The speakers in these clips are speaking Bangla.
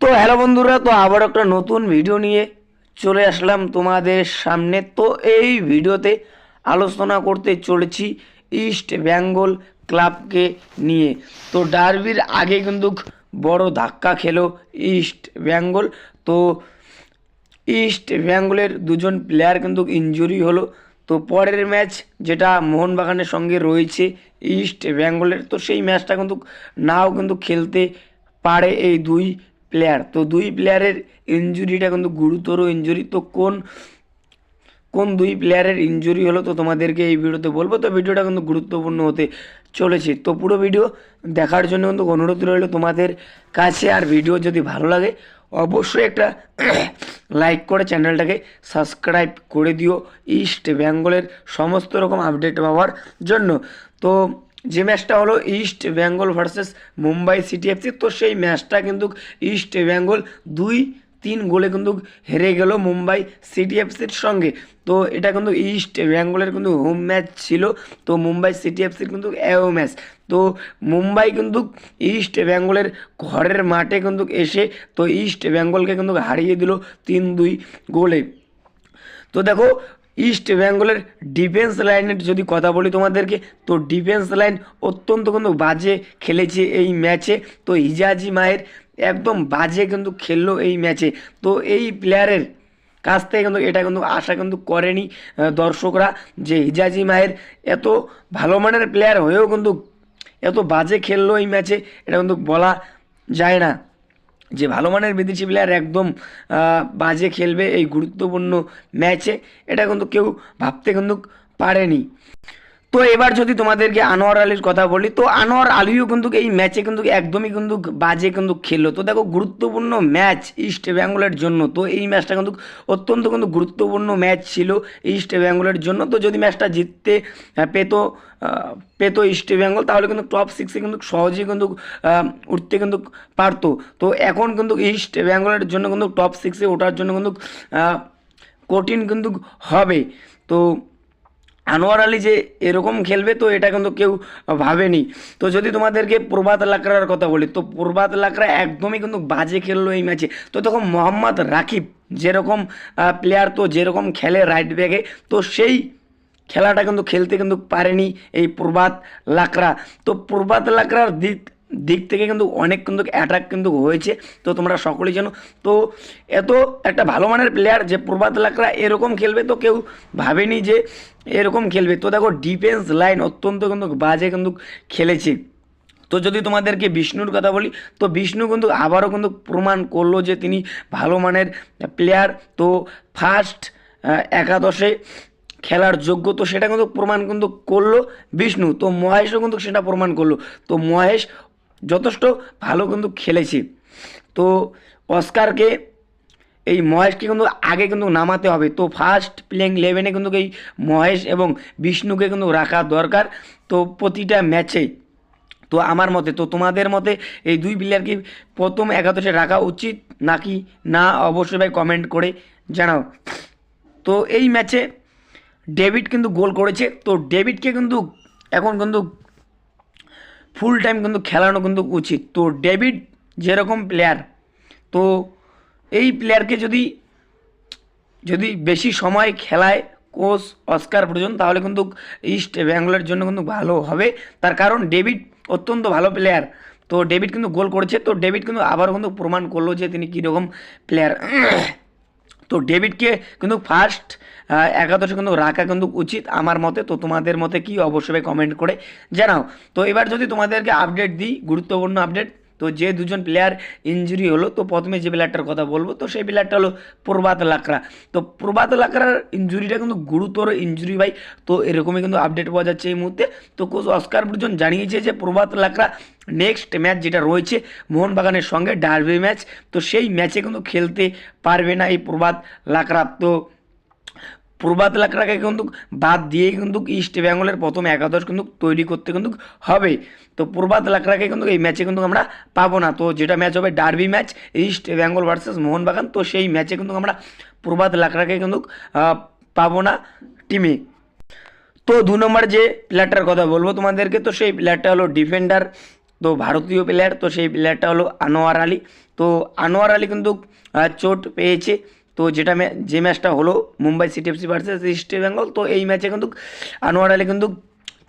তো হ্যালো বন্ধুরা, তো আবার একটা নতুন ভিডিও নিয়ে চলে আসলাম তোমাদের সামনে। তো এই ভিডিওতে আলোচনা করতে চলেছি ইস্ট বেঙ্গল ক্লাবকে নিয়ে। তো ডার্বির আগে কিন্তু বড় ধাক্কা খেলো ইস্ট বেঙ্গল তো ইস্ট বেঙ্গলের দুজন প্লেয়ার কিন্তু ইনজুরি হলো। তো পরের ম্যাচ যেটা মোহনবাগানের সঙ্গে রয়েছে ইস্ট বেঙ্গলের তো সেই ম্যাচটা কিন্তু নাও কিন্তু খেলতে পারে এই দুই প্লেয়ার তো দুই প্লেয়ারের ইনজুরিটা কিন্তু গুরুতর ইনজুরি তো কোন কোন দুই প্লেয়ারের ইনজুরি হলো তো তোমাদেরকে এই ভিডিওতে বলব। তো ভিডিওটা কিন্তু গুরুত্বপূর্ণ হতে চলেছে। তো পুরো ভিডিও দেখার জন্য কিন্তু অনুরোধ রইল তোমাদের কাছে। আর ভিডিও যদি ভালো লাগে, অবশ্যই একটা লাইক করে চ্যানেলটাকে সাবস্ক্রাইব করে দিও। ইস্ট বেঙ্গলের সমস্ত রকম আপডেট পাওয়ার জন্য। তো যে ম্যাচটা হলো East Bengal versus Mumbai City FC, তো সেই ম্যাচটা কিন্তু ইস্ট বেঙ্গল দুই তিন গোলে কিন্তু হেরে গেল মুম্বাই সিটি এফসির সঙ্গে। তো এটা কিন্তু ইস্ট বেঙ্গলের কিন্তু হোম ম্যাচ ছিল, তো মুম্বাই সিটি এফসির কিন্তু অ্যাও ম্যাচ। তো মুম্বাই কিন্তু ইস্ট বেঙ্গলের ঘরের মাঠে কিন্তু এসে, তো ইস্ট বেঙ্গলকে কিন্তু হারিয়ে দিল তিন দুই গোলে। তো দেখো ইস্ট বেঙ্গলের ডিফেন্স লাইনের যদি কথা বলি তোমাদেরকে, তো ডিফেন্স লাইন অত্যন্ত কিন্তু বাজে খেলেছে এই ম্যাচে। তো হিজাজি মায়ের একদম বাজে কিন্তু খেললো এই ম্যাচে। তো এই প্লেয়ারের কাছ থেকে কিন্তু এটা কিন্তু আশা কিন্তু করেনি দর্শকরা যে হিজাজি মায়ের এত ভালো মানের প্লেয়ার হয়েও কিন্তু এত বাজে খেললো এই ম্যাচে, এটা কিন্তু বলা যায় না। যে ভালো মানের বিদেশি প্লেয়ার একদম বাজে খেলবে এই গুরুত্বপূর্ণ ম্যাচে এটা কিন্তু কেউ ভাবতে কিন্তু পারেনি। তো এবার যদি তোমাদেরকে আনোয়ার আলীর কথা বলি, তো আনোয়ার আলীও কিন্তু এই ম্যাচে কিন্তু একদমই কিন্তু বাজে কিন্তু খেললো তো দেখো, গুরুত্বপূর্ণ ম্যাচ ইস্ট বেঙ্গলের জন্য। তো এই ম্যাচটা কিন্তু অত্যন্ত কিন্তু গুরুত্বপূর্ণ ম্যাচ ছিল ইস্ট বেঙ্গলের জন্য। তো যদি ম্যাচটা জিততে পেতো পেতো ইস্ট বেঙ্গল তাহলে কিন্তু টপ সিক্সে কিন্তু সহজেই কিন্তু উঠতে কিন্তু পারতো। তো এখন কিন্তু ইস্ট বেঙ্গলের জন্য কিন্তু টপ সিক্সে ওঠার জন্য কিন্তু কঠিন কিন্তু হবে। তো আনোয়ার আলী যে এরকম খেলবে তো এটা কিন্তু কেউ ভাবেনি। তো যদি তোমাদেরকে প্রভাত লাকড়ার কথা বলি, তো প্রভাত লাকড়া একদমই কিন্তু বাজে খেললো এই ম্যাচে। তো তখন মোহাম্মদ রাকিব যেরকম প্লেয়ার তো যেরকম খেলে রাইট ব্যাগে তো সেই খেলাটা কিন্তু খেলতে কিন্তু পারেনি এই প্রভাত লাকড়া। তো প্রভাত লাকড়ার দিক দিক থেকে কিন্তু অনেক কিন্তু অ্যাটাক কিন্তু হয়েছে। তো তোমরা সকলেই জানো। তো এত একটা ভালো মানের প্লেয়ার যে প্রভাত লাকড়া এরকম খেলবে তো কেউ ভাবেনি যে এরকম খেলবে। তো দেখো ডিফেন্স লাইন অত্যন্ত কিন্তু বাজে কিন্তু খেলেছে। তো যদি তোমাদেরকে বিষ্ণুর কথা বলি, তো বিষ্ণু কিন্তু আবারও কিন্তু প্রমাণ করল যে তিনি ভালো মানের প্লেয়ার তো ফার্স্ট একাদশে খেলার যোগ্য, তো সেটা কিন্তু প্রমাণ কিন্তু করল বিষ্ণু। তো মহেশও কিন্তু সেটা প্রমাণ করল। তো মহেশ যথেষ্ট ভালো কিন্তু খেলেছে। তো অস্কারকে এই মহেশকে কিন্তু আগে কিন্তু নামাতে হবে। তো ফার্স্ট প্লেইং ইলেভেনে কিন্তু এই মহেশ এবং বিষ্ণুকে কিন্তু রাখা দরকার তো প্রতিটা ম্যাচে তো আমার মতে, তো তোমাদের মতে এই দুই প্লেয়ারকে প্রথম একাদশে রাখা উচিত নাকি না? অবশ্যই ভাই কমেন্ট করে জানাও। তো এই ম্যাচে ডেভিড কিন্তু গোল করেছে। তো ডেভিডকে কিন্তু এখন কিন্তু ফুল টাইম কিন্তু খেলানো কিন্তু উচিত। তো ডেভিড যেরকম প্লেয়ার তো এই প্লেয়ারকে যদি যদি বেশি সময় খেলায় কোচ অস্কার প্রয়োজন, তাহলে কিন্তু ইস্ট বেঙ্গলের জন্য কিন্তু ভালো হবে। তার কারণ ডেভিড অত্যন্ত ভালো প্লেয়ার তো ডেভিড কিন্তু গোল করেছে, তো ডেভিড কিন্তু আবারও কিন্তু প্রমাণ করল যে তিনি কীরকম প্লেয়ার তো ডেভিডকে কিন্তু ফার্স্ট একাদশে কিন্তু রাখা কিন্তু উচিত আমার মতে। তো তোমাদের মতে কি? অবশ্যই কমেন্ট করে জানাও। তো এবার যদি তোমাদেরকে আপডেট দিই, গুরুত্বপূর্ণ আপডেট তো যে দুজন প্লেয়ার ইনজুরি হলো, তো প্রথমে যে প্লেয়ারটার কথা বলব, তো সেই প্লেয়ারটা হলো প্রভাত লাকড়া। তো প্রভাত লাকড়ার ইনজুরিটা কিন্তু গুরুতর ইনজুরি ভাই, তো এরকমই কিন্তু আপডেট পাওয়া যাচ্ছে এই মুহূর্তে। তো কোচ অস্কার ব্রুজন জানিয়েছে যে প্রভাত লাকড়া নেক্সট ম্যাচ যেটা রয়েছে মোহনবাগানের সঙ্গে ডার্বি ম্যাচ তো সেই ম্যাচে কিন্তু খেলতে পারবে না এই প্রভাত লাকড়া। তো প্রভাত লাকড়াকে কিন্তু বাদ দিয়েই কিন্তু ইস্ট বেঙ্গলের প্রথম একাদশ কিন্তু তৈরি করতে কিন্তু হবে। তো প্রভাত লাকড়াকে কিন্তু এই ম্যাচে কিন্তু আমরা পাবো না। তো যেটা ম্যাচ হবে derby match East Bengal versus Mohun Bagan, তো সেই ম্যাচে কিন্তু আমরা প্রভাত লাকড়াকে কিন্তু পাবো না টিমে তো দু নম্বর যে প্লেয়ারটার কথা বলব তোমাদেরকে, তো সেই প্লেয়ারটা হলো ডিফেন্ডার তো ভারতীয় প্লেয়ার তো সেই প্লেয়ারটা হলো আনোয়ার আলী। তো আনোয়ার আলী কিন্তু চোট পেয়েছে। তো যেটা যে ম্যাচটা হলো Mumbai City FC versus East Bengal, তো এই ম্যাচে কিন্তু আনোয়ার আলী কিন্তু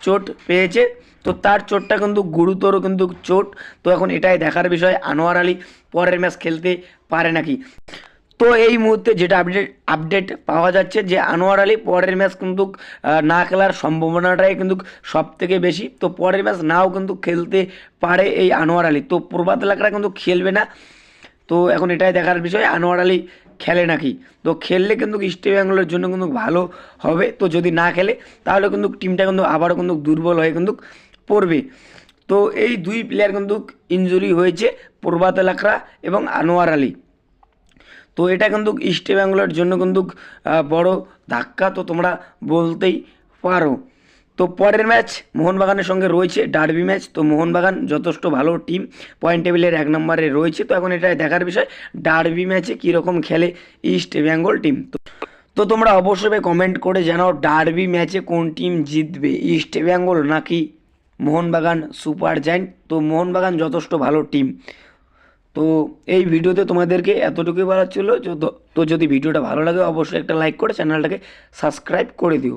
চোট পেয়েছে। তো তার চোটটা কিন্তু গুরুতর কিন্তু চোট। তো এখন এটাই দেখার বিষয়, আনোয়ার আলী পরের ম্যাচ খেলতে পারে নাকি? তো এই মুহূর্তে যেটা আপডেট আপডেট পাওয়া যাচ্ছে যে আনোয়ার আলী পরের ম্যাচ কিন্তু না খেলার সম্ভাবনাটাই কিন্তু সব থেকে বেশি। তো পরের ম্যাচ নাও কিন্তু খেলতে পারে এই আনোয়ার আলী। তো প্রভাত এলাকারা কিন্তু খেলবে না। তো এখন এটাই দেখার বিষয়, আনোয়ার আলী খেলে নাকি? তো খেললে কিন্তু ইস্ট বেঙ্গলের জন্য কিন্তু ভালো হবে। তো যদি না খেলে, তাহলে কিন্তু টিমটা কিন্তু আবারও কিন্তু দুর্বল হয়ে কিন্তু পড়বে। তো এই দুই প্লেয়ার কিন্তু ইনজুরি হয়েছে প্রভাত এলাকরা এবং আনোয়ার আলী। তো এটা কিন্তু ইস্ট বেঙ্গলের জন্য কিন্তু বড় ধাক্কা। তো তোমরা বলতেই পারো। তো পরের ম্যাচ মোহনবাগানের সঙ্গে রয়েছে ডার্বি ম্যাচ। তো মোহনবাগান যথেষ্ট ভালো টিম, পয়েন্ট টেবিলের এক নম্বরে রয়েছে। তো এখন এটা দেখার বিষয়, ডার্বি ম্যাচে কীরকম খেলে ইস্ট বেঙ্গল টিম? তো তো তোমরা অবশ্যই কমেন্ট করে জানাও ডার্বি ম্যাচে কোন টিম জিতবে, ইস্ট বেঙ্গল নাকি মোহনবাগান সুপার জায়েন্ট? তো মোহনবাগান যথেষ্ট ভালো টিম। তো এই ভিডিওতে তোমাদেরকে এতটুকুই বলার ছিল তো যদি ভিডিওটা ভালো লাগে অবশ্যই একটা লাইক করে চ্যানেলটাকে সাবস্ক্রাইব করে দিও।